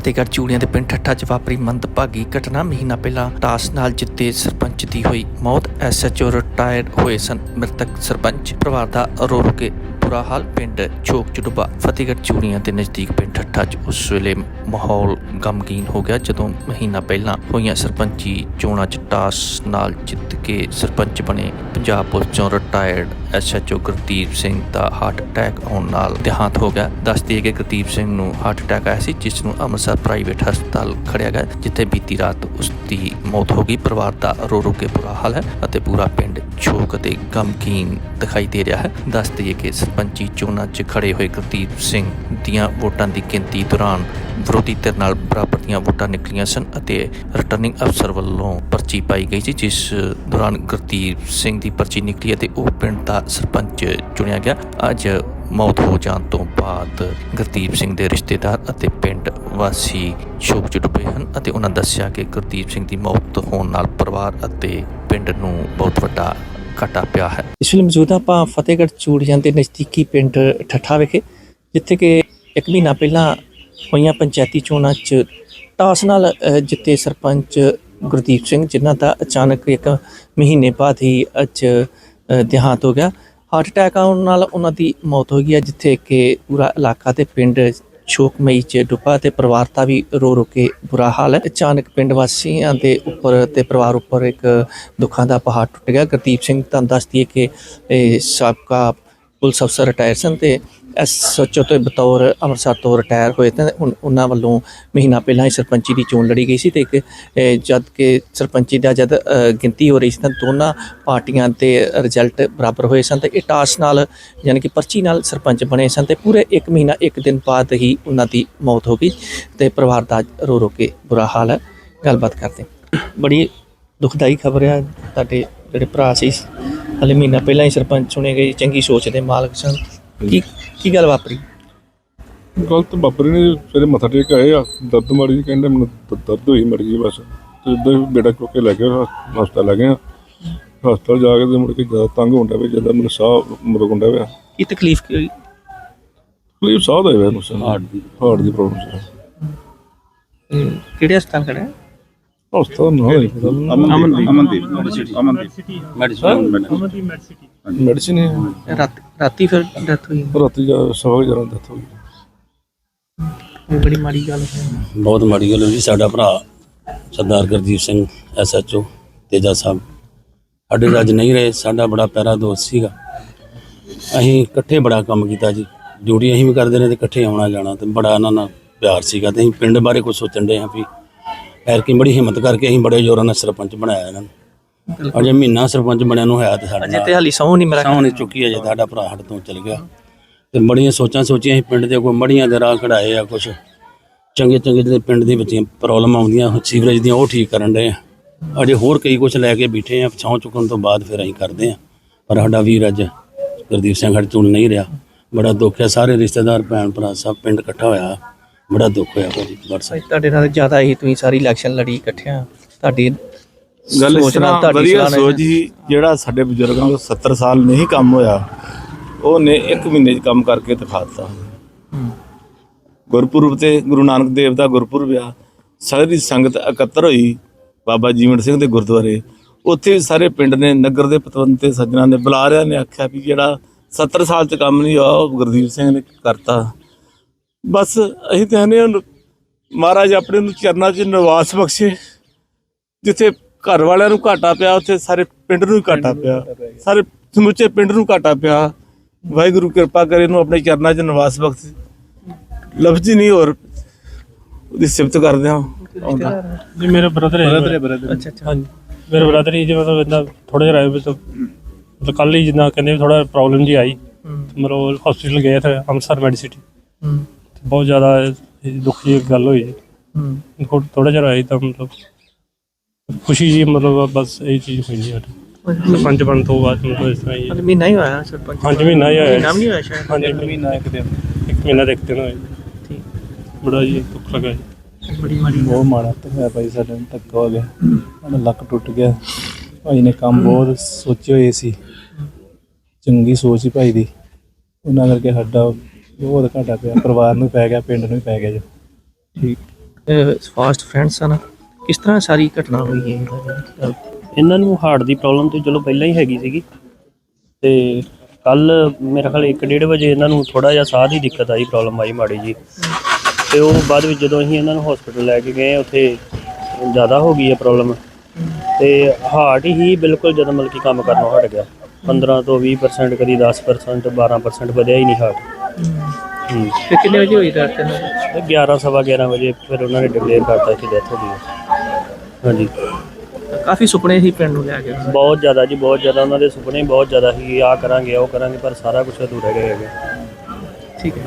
ਫਤਿਹਗੜ੍ਹ ਚੂੜੀਆਂ ਦੇ ਪਿੰਡ ਠੱਠਾ 'ਚ ਵਾਪਰੀ ਮੰਦਭਾਗੀ ਘਟਨਾ। ਮਹੀਨਾ ਪਹਿਲਾਂ ਟਾਸ ਨਾਲ ਜਿੱਤੇ ਸਰਪੰਚ ਦੀ ਹੋਈ ਮੌਤ। ਐਸਐਚਓ ਰਿਟਾਇਰ ਹੋਏ ਸਨ ਮ੍ਰਿਤਕ ਸਰਪੰਚ। ਪਰਿਵਾਰ ਦਾ ਰੋ ਰੋ ਕੇ ਬੁਰਾ ਹਾਲ। ਪਿੰਡ ਛੋਕ ਚੁੜਬਾ ਫਤਿਹਗੜ੍ਹ ਚੂੜੀਆਂ ਦੇ ਨਜ਼ਦੀਕ ਪਿੰਡ ਠੱਠਾ 'ਚ। ਉਸ ਵੇਲੇ ਮਾਹੌਲ ਗਮਗੀਨ ਹੋ ਗਿਆ ਜਦੋਂ ਮਹੀਨਾ ਪਹਿਲਾਂ ਹੋਈਆਂ ਸਰਪੰਚੀ ਚੋਣਾਂ 'ਚ ਟਾਸ ਨਾਲ ਜਿੱਤ ਕੇ ਸਰਪੰਚ ਬਣੇ ਪੰਜਾਬ ਪੁਲਿਸ ਚੋਂ ਰਿਟਾਇਰਡ ਐਸਐਚਓ ਗੁਰਦੀਪ ਸਿੰਘ ਦਾ ਹਾਰਟ ਅਟੈਕ ਆਉਣ ਨਾਲ ਦੇਹਾਂਤ ਹੋ ਗਿਆ। ਦੱਸਦੀ ਹੈ ਕਿ ਗੁਰਦੀਪ ਸਿੰਘ ਨੂੰ ਹਾਰਟ ਅਟੈਕ ਆਇਆ ਸੀ, ਜਿਸ ਨੂੰ ਅੰਮ੍ਰਿਤਸਰ ਪ੍ਰਾਈਵੇਟ ਹਸਪਤਾਲ ਖੜਿਆ ਗਿਆ, ਜਿੱਥੇ ਬੀਤੀ ਰਾਤ ਉਸ ਦੀ ਮੌਤ ਹੋ ਗਈ। ਪਰਿਵਾਰ ਦਾ ਰੋ ਰੋ ਕੇ ਬੁਰਾ ਹਾਲ ਹੈ ਅਤੇ ਪੂਰਾ ਪਿੰਡ ਸ਼ੋਕ ਅਤੇ ਗਮਗੀਨ ਦਿਖਾਈ ਦੇ ਰਿਹਾ ਹੈ। ਦੱਸ ਦਈਏ ਕਿ ਸਰਪੰਚੀ ਚੋਣਾਂ 'ਚ ਖੜੇ ਹੋਏ ਗੁਰਦੀਪ ਸਿੰਘ ਦੀਆਂ ਵੋਟਾਂ ਦੀ ਗਿਣਤੀ ਦੌਰਾਨ ਵਿਰੋਧੀ ਧਿਰ ਨਾਲ ਬਰਾਬਰ ਦੀਆਂ ਵੋਟਾਂ ਨਿਕਲੀਆਂ ਸਨ ਅਤੇ ਰਿਟਰਨਿੰਗ ਅਫਸਰ ਵੱਲੋਂ ਪਰਚੀ ਪਾਈ ਗਈ ਸੀ, ਜਿਸ ਦੌਰਾਨ ਗੁਰਦੀਪ ਸਿੰਘ ਦੀ ਪਰਚੀ ਨਿਕਲੀ ਅਤੇ ਉਹ ਪਿੰਡ ਦਾ ਸਰਪੰਚ ਚੁਣਿਆ ਗਿਆ। ਅੱਜ ਮੌਤ ਹੋ ਜਾਣ ਤੋਂ ਬਾਅਦ ਗੁਰਦੀਪ ਸਿੰਘ ਦੇ ਰਿਸ਼ਤੇਦਾਰ ਅਤੇ ਪਿੰਡ ਵਾਸੀ ਸ਼ੋਕ 'ਚ ਡੁੱਬੇ ਹਨ ਅਤੇ ਉਹਨਾਂ ਦੱਸਿਆ ਕਿ ਗੁਰਦੀਪ ਸਿੰਘ ਦੀ ਮੌਤ ਹੋਣ ਨਾਲ ਪਰਿਵਾਰ ਅਤੇ ਪਿੰਡ ਨੂੰ ਬਹੁਤ ਵੱਡਾ ਘਾਟਾ ਪਿਆ ਹੈ। ਇਸ ਵੇਲੇ ਮੌਜੂਦ ਆਪਾਂ ਫਤਿਹਗੜ੍ਹ ਚੂੜੀਆਂ ਦੇ ਨਜ਼ਦੀਕੀ ਪਿੰਡ ਠੱਠਾ ਵਿਖੇ, ਜਿੱਥੇ ਕਿ ਇੱਕ ਮਹੀਨਾ ਪਹਿਲਾਂ ਹੋਈਆਂ ਪੰਚਾਇਤੀ ਚੋਣਾਂ 'ਚ ਟਾਸ ਨਾਲ ਜਿੱਤੇ ਸਰਪੰਚ ਗੁਰਦੀਪ ਸਿੰਘ, ਜਿਨ੍ਹਾਂ ਦਾ ਅਚਾਨਕ ਇੱਕ ਮਹੀਨੇ ਬਾਅਦ ਹੀ ਅੱਜ ਦੇਹਾਂਤ ਹੋ ਗਿਆ। ਹਾਰਟ ਅਟੈਕ ਆਉਣ ਨਾਲ ਉਹਨਾਂ ਦੀ ਮੌਤ ਹੋ ਗਈ ਹੈ, ਜਿੱਥੇ ਕਿ ਪੂਰਾ ਇਲਾਕਾ ਤੇ ਪਿੰਡ ਸ਼ੋਕਮਈ ਚ ਡੁੱਬਾ ਤੇ ਪਰਿਵਾਰ ਦਾ ਵੀ ਰੋ ਰੋ ਕੇ ਬੁਰਾ ਹਾਲ ਹੈ। ਅਚਾਨਕ ਪਿੰਡ ਵਾਸੀਆਂ ਦੇ ਉੱਪਰ ਤੇ ਪਰਿਵਾਰ ਉੱਪਰ ਇੱਕ ਦੁੱਖਾਂ ਦਾ ਪਹਾੜ ਟੁੱਟ ਗਿਆ। ਗੁਰਦੀਪ ਸਿੰਘ ਤੁਹਾਨੂੰ ਦੱਸਦੀ ਹੈ ਕਿ ਸਾਬਕਾ ਪੁਲਿਸ ਅਫਸਰ ਰਿਟਾਇਰ ਸਨ ਤੇ ਐਸਐਚਓ ਤੋਂ ਬਤੌਰ ਅੰਮ੍ਰਿਤਸਰ ਤੋਂ ਰਿਟਾਇਰ ਹੋਏ ਤਾਂ ਉਨ- ਉਹਨਾਂ ਵੱਲੋਂ ਮਹੀਨਾ ਪਹਿਲਾਂ ਹੀ ਸਰਪੰਚੀ ਦੀ ਚੋਣ ਲੜੀ ਗਈ ਸੀ ਤੇ ਇੱਕ ਜਦ ਕਿ ਸਰਪੰਚੀ ਦਾ ਜਦ ਗਿਣਤੀ ਹੋ ਰਹੀ ਸੀ ਤਾਂ ਦੋਨਾਂ ਪਾਰਟੀਆਂ ਦੇ ਰਿਜ਼ਲਟ ਬਰਾਬਰ ਹੋਏ ਸਨ ਤੇ ਇਹ ਟਾਸ ਨਾਲ ਯਾਨੀ ਕਿ ਪਰਚੀ ਨਾਲ ਸਰਪੰਚ ਬਣੇ ਸਨ ਤੇ ਪੂਰੇ 1 ਮਹੀਨਾ 1 ਦਿਨ ਬਾਅਦ ਹੀ ਉਹਨਾਂ ਦੀ ਮੌਤ ਹੋ ਗਈ ਤੇ ਪਰਿਵਾਰ ਦਾ ਰੋ ਰੋ ਕੇ ਬੁਰਾ ਹਾਲ ਹੈ। ਗੱਲਬਾਤ ਕਰਦੇ ਬੜੀ ਦੁਖਦਾਈ ਖਬਰ ਹੈ ਤੁਹਾਡੇ ਜਿਹੜੇ ਭਰਾ ਸੀ। ਹਲੇ ਮਹੀਨਾ ਪਹਿਲਾਂ ਹੀ ਸਰਪੰਚ ਚੁਣੇ ਗਏ, ਚੰਗੀ ਸੋਚ ਦੇ ਮਾਲਕ ਸਨ। ਕੀ ਕੀ ਗੱਲ ਵਾਪਰੀ? ਗਲਤ ਬਾਬਰੇ ਨੇ ਸਵੇਰੇ ਮੱਥਾ ਟੇਕ ਆਏ ਆ ਦਰਦ ਮਾੜੀ ਜਿਹੀ ਕਹਿੰਦੇ ਮੈਨੂੰ ਦ- ਦਰਦ ਹੋਈ ਮਰ ਗਈ ਬਸ। ਤੇ ਇਦਾਂ ਹੀ ਬੇਟਾ ਚੁੱਕ ਕੇ ਲੈ ਗਏ ਹਸਪਤਾਲ ਲੈ ਗਏ ਆ। ਹਸਪਤਾਲ ਜਾ ਕੇ ਤੇ ਮੁੜ ਕੇ ਜ਼ਿਆਦਾ ਤੰਗ ਹੁੰਦਾ ਪਿਆ ਜਦੋਂ ਮੈਨੂੰ ਸਾਹ ਮੁਰਗੁੰਡਾ ਪਿਆ। ਕੀ ਤਕਲੀਫ ਕੀ ਹੋਈ? ਕਲੀਬ ਸਾਹ ਦਾ ਹੋਇਆ ਮੈਨੂੰ ਹਾਰਟ ਦੀ। ਹਾਰਟ ਦੀ ਪ੍ਰੋਬਲਮ ਸੀ। ਹਮ, ਕਿਹੜੇ ਹਸਪਤਾਲ ਖੜਾ ਹੈ ਹਸਪਤਾਲ ਨਾ ਨਹੀਂ ਪਤਾ ਅਮਨਦੀਪ ਅਮਨਦੀਪ। ਅਮਨਦੀਪ ਮੈਡੀਸਿਨ ਹੈ? ਰਾਤ ਰਾਤੀ ਫਿਰ ਡੈਥ ਹੋਈ ਰਾਤੀ ਜਾ ਸਵਾ ਜਰਾ ਡੈਥ ਹੋ ਗਈ ਇਹ ਬੜੀ ਮਾੜੀ ਗੱਲ ਹੈ। ਬਹੁਤ ਮਾੜੀ ਗੱਲ ਹੋਈ ਜੀ। ਸਾਡਾ ਭਰਾ ਸਰਦਾਰ ਗੁਰਦੀਪ ਸਿੰਘ ਐਸਐਚਓ ਤੇਜਾ ਸਾਹਿਬ। ਸਾਡੇ ਅੱਜ ਨਹੀਂ ਰਹੇ। ਸਾਡਾ ਬੜਾ ਪਿਆਰਾ ਦੋਸਤ ਸੀਗਾ। ਅਸੀਂ ਇਕੱਠੇ ਬੜਾ ਕੰਮ ਕੀਤਾ ਜੀ। ਡਿਊਟੀ ਅਸੀਂ ਵੀ ਕਰਦੇ ਰਹੇ ਤੇ ਇਕੱਠੇ ਆਉਣਾ ਜਾਣਾ ਤੇ ਬੜਾ ਇਹਨਾਂ ਨਾਲ ਪਿਆਰ ਸੀਗਾ ਤੇ ਅਸੀਂ ਪਿੰਡ ਬਾਰੇ ਕੁਝ ਸੋਚਣ ਦੇ ਹਾਂ ਵੀ ਐਰਕੀ ਬੜੀ ਹਿੰਮਤ ਕਰਕੇ ਅਸੀਂ ਬੜੇ ਜ਼ੋਰਾਂ ਨਾਲ ਸਰਪੰਚ ਬਣਾਇਆ ਇਹਨਾਂ ਨੂੰ। ਅਜੇ ਮਹੀਨਾ ਸਰਪੰਚ ਬਣਿਆ ਨੂੰ ਹੋਇਆ ਤੇ ਸਾਡੇ ਅਜੇ ਤੇ ਹਾਲੀ ਸੌ ਨਹੀਂ ਮੇਰਾ ਸਾਹ ਨਹੀਂ ਚੁੱਕੀ ਅਜੇ ਸਾਡਾ ਭਰਾ ਹੱਟ ਤੋਂ ਚਲ ਗਿਆ। ਤੇ ਬੜੀਆਂ ਸੋਚਾਂ ਸੋਚੀਆਂ ਅਸੀਂ ਪਿੰਡ ਦੇ ਕੋਈ ਮੜੀਆਂ ਦੇ ਰਾਹ ਕਢਾਏ ਆ ਕੁਛ। ਚੰਗੇ ਚੰਗੇ ਜਿਹੜੇ ਪਿੰਡ ਦੇ ਵਿੱਚ ਪ੍ਰੋਬਲਮ ਆਉਂਦੀਆਂ ਸੀਵਰੇਜ ਦੀਆਂ ਉਹ ਠੀਕ ਕਰਨ ਦੇ ਆ। ਅਜੇ ਹੋਰ ਕਈ ਕੁਛ ਲੈ ਕੇ ਬੈਠੇ ਆ ਛਾਂ ਚੁੱਕਣ ਤੋਂ ਬਾਅਦ ਫਿਰ ਅਸੀਂ ਕਰਦੇ ਆ। ਪਰ ਸਾਡਾ ਵੀਰ ਅੱਜ ਗੁਰਦੀਪ ਸਿੰਘ ਹੜ ਚੁਣ ਨਹੀਂ ਰਿਹਾ। ਬੜਾ ਦੁੱਖ ਹੈ ਸਾਰੇ ਰਿਸ਼ਤੇਦਾਰ ਭੈਣ ਭਰਾ ਸਭ ਪਿੰਡ ਇਕੱਠਾ ਹੋਇਆ। ਬੜਾ ਦੁੱਖ ਹੋਇਆ ਭਾਜੀ ਵਟਸਐਪ ਭਾਈ ਤੁਹਾਡੇ ਨਾਲ ਜ਼ਿਆਦਾ ਹੀ ਤੁਸੀਂ ਸਾਰੀ ਇਲੈਕਸ਼ਨ ਲੜੀ ਇਕੱਠਿਆਂ। ਤੁਹਾਡੀ ਗੱਲ ਇਸ ਤਰ੍ਹਾਂ ਵਧੀਆ ਸੋਚ ਹੀ ਜਿਹੜਾ ਸਾਡੇ ਬਜ਼ੁਰਗਾਂ ਕੋਲ 70 ਸਾਲ ਨਹੀਂ ਕੰਮ ਹੋਇਆ ਉਹਨੇ ਇੱਕ ਮਹੀਨੇ 'ਚ ਕੰਮ ਕਰਕੇ ਦਿਖਾਤਾ ਹਮ, ਗੁਰਪੁਰਬ ਤੇ ਗੁਰੂ ਨਾਨਕ ਦੇਵ ਦਾ ਗੁਰਪੁਰਬ ਆ ਸਾਰੀ ਸੰਗਤ ਇਕੱਤਰ ਹੋਈ ਬਾਬਾ ਜੀਵਨ ਸਿੰਘ ਦੇ ਗੁਰਦੁਆਰੇ। ਉੱਥੇ ਸਾਰੇ ਪਿੰਡ ਨੇ ਨਗਰ ਦੇ ਪਤਵੰਤੇ ਸੱਜਣਾ ਨੇ ਬੁਲਾਰਿਆਂ ਨੇ ਆਖਿਆ ਵੀ ਜਿਹੜਾ 70 ਸਾਲ 'ਚ ਕੰਮ ਨਹੀਂ ਹੋਇਆ ਉਹ ਗੁਰਦੀਪ ਸਿੰਘ ਨੇ ਕਰਤਾ। ਬਸ ਅਸੀਂ ਤੇ ਹਨੇ ਮਹਾਰਾਜ ਆਪਣੇ ਨੂੰ ਚਰਨਾਂ 'ਚ ਨਿਵਾਸ ਬਖਸ਼ੇ। ਜਿੱਥੇ ਘਰ ਵਾਲਿਆਂ ਨੂੰ ਘਾਟਾ ਪਿਆ ਉੱਥੇ ਸਾਰੇ ਪਿੰਡ ਨੂੰ ਹੀ ਘਾਟਾ ਪਿਆ। ਸਾਰੇ ਸਮੁੱਚੇ ਪਿੰਡ ਨੂੰ ਘਾਟਾ ਪਿਆ। ਵਾਹਿਗੁਰੂ ਕਿਰਪਾ ਕਰੇ ਇਹਨੂੰ ਆਪਣੇ ਚਰਨਾਂ 'ਚ ਨਿਵਾਸ ਬਖਸ਼ੇ। ਲਫ਼ਜ਼ ਹੀ ਨਹੀਂ ਹੋਰ ਉਹਦੀ ਸਿਫਤ ਕਰਦੇ ਹਾਂ। ਆਉਂਦਾ। ਜੀ ਮੇਰੇ ਬ੍ਰਦਰ ਹੈ। ਬ੍ਰਦਰ ਅੱਛਾ ਅੱਛਾ। ਹਾਂਜੀ। ਮੇਰੇ ਬ੍ਰਦਰ ਹੀ ਜੀ ਮਤਲਬ ਇਦਾਂ ਥੋੜਾ ਜਿਹਾ ਰਾਏ ਵਿੱਚ ਮਤਲਬ ਕੱਲ ਹੀ ਜਿੱਦਾਂ ਕਹਿੰਦੇ ਥੋੜਾ ਪ੍ਰੋਬਲਮ ਜੀ ਆਈ। ਮਤਲਬ ਹਸਪੀਟਲ ਗਏ ਥੇ ਅੰਮ੍ਰਿਤਸਰ ਮੈਡੀਸਿਟੀ ਬਹੁਤ ਜ਼ਿਆਦਾ ਇਹ ਦੁੱਖ ਦੀ ਗੱਲ ਹੋਈ। ਜੀ ਹਮ। ਥੋੜਾ ਜਿਹਾ ਆਈ ਤਾਂ ਮਤਲਬ ਖੁਸ਼ੀ ਜੀ ਮਤਲਬ ਬਸ ਇਹ ਚੀਜ਼ ਹੋਈ ਜੀ ਸਾਡੀ ਸਰਪੰਚ ਬਣ ਤੋਂ ਬਾਅਦ ਮਤਲਬ ਇਸ ਤਰ੍ਹਾਂ ਹੀ ਹੈ। ਹਾਲੇ ਮਹੀਨਾ ਹੀ ਹੋਇਆ ਸਰਪੰਚ। ਹਾਂਜੀ ਮਹੀਨਾ ਹੀ ਹੋਇਆ। ਵੀ ਨਹੀਂ ਹੋਇਆ ਸ਼ਾਇਦ। ਹਾਂਜੀ। ਮਹੀਨਾ ਇੱਕ ਦਿਨ। ਇੱਕ ਮਹੀਨਾ ਦੇ ਇੱਕ ਦਿਨ ਹੋਇਆ। ਜੀ। ਠੀਕ। ਬੜਾ ਜੀ ਦੁੱਖ ਲੱਗਾ ਜੀ। ਬੜੀ ਮਾੜੀ ਬਹੁਤ ਮਾੜਾ ਤੇ ਹੋਇਆ ਭਾਈ ਸਾਡੇ ਨੂੰ ਧੱਕਾ ਹੋ ਗਿਆ। ਸਾਡਾ ਲੱਕ ਟੁੱਟ ਗਿਆ। ਭਾਈ ਨੇ ਕੰਮ ਬਹੁਤ ਸੋਚੇ ਹੋਏ ਸੀ। ਚੰਗੀ ਸੋਚ ਸੀ ਭਾਈ ਦੀ। ਉਹਨਾਂ ਕਰਕੇ ਸਾਡਾ ਬਹੁਤ ਘਾਟਾ ਪਿਆ ਪਰਿਵਾਰ ਨੂੰ ਪੈ ਗਿਆ ਪਿੰਡ ਨੂੰ ਵੀ ਪੈ ਗਿਆ ਜੋ। ਠੀਕ। ਫਾਸਟ ਫਰੈਂਡਸ ਸਨ ਕਿਸ ਤਰ੍ਹਾਂ ਸਾਰੀ ਘਟਨਾ ਹੋਈ ਹੈ? ਇਹਨਾਂ ਨੂੰ ਹਾਰਟ ਦੀ ਪ੍ਰੋਬਲਮ ਤੇ ਚਲੋ ਪਹਿਲਾਂ ਹੀ ਹੈਗੀ ਸੀਗੀ। ਤੇ ਕੱਲ ਮੇਰੇ ਖਿਆਲ 1:30 ਵਜੇ ਇਹਨਾਂ ਨੂੰ ਥੋੜਾ ਜਿਹਾ ਸਾਹ ਦੀ ਦਿੱਕਤ ਆਈ ਪ੍ਰੋਬਲਮ ਆਈ ਮਾੜੀ ਜੀ ਤੇ ਉਹ ਬਾਅਦ ਵਿੱਚ ਜਦੋਂ ਅਸੀਂ ਇਹਨਾਂ ਨੂੰ ਹਸਪੀਟਲ ਲੈ ਕੇ ਗਏ ਉੱਥੇ ਜ਼ਿਆਦਾ ਹੋ ਗਈ ਹੈ ਪ੍ਰੋਬਲਮ ਤੇ ਹਾਰਟ ਹੀ ਬਿਲਕੁਲ ਜਦੋਂ ਮਤਲਬ ਕਿ ਕੰਮ ਕਰਨੋਂ ਹਟ ਗਿਆ। 15 ਤੋਂ 20% ਕਦੀ 10% 12% ਵਧਿਆ ਹੀ ਨਹੀਂ ਹਾਰਟ ਹੂੰ। ਤੇ ਕਿੰਨੇ ਵਜੇ ਹੋਈ ਰਾਤ ਨੂੰ ਤੇ 11 ਸਵਾ 11 ਵਜੇ ਫਿਰ ਉਹਨਾਂ ਨੇ ਡਿਕਲੇਅਰ ਕਰਤਾ ਕਿ ਡੈਥ ਹੋ ਗਈ ਹੈ। ਹਾਂਜੀ। ਕਾਫੀ ਸੁਪਨੇ ਸੀ ਪਿੰਡ ਨੂੰ ਲੈ ਕੇ। ਬਹੁਤ ਜ਼ਿਆਦਾ ਜੀ ਬਹੁਤ ਜ਼ਿਆਦਾ ਉਹਨਾਂ ਦੇ ਸੁਪਨੇ ਬਹੁਤ ਜ਼ਿਆਦਾ ਸੀ ਆਹ ਕਰਾਂਗੇ ਉਹ ਕਰਾਂਗੇ ਪਰ ਸਾਰਾ ਕੁਝ ਅਧੂਰਾ ਰਹਿ ਗਿਆ। ਠੀਕ ਹੈ।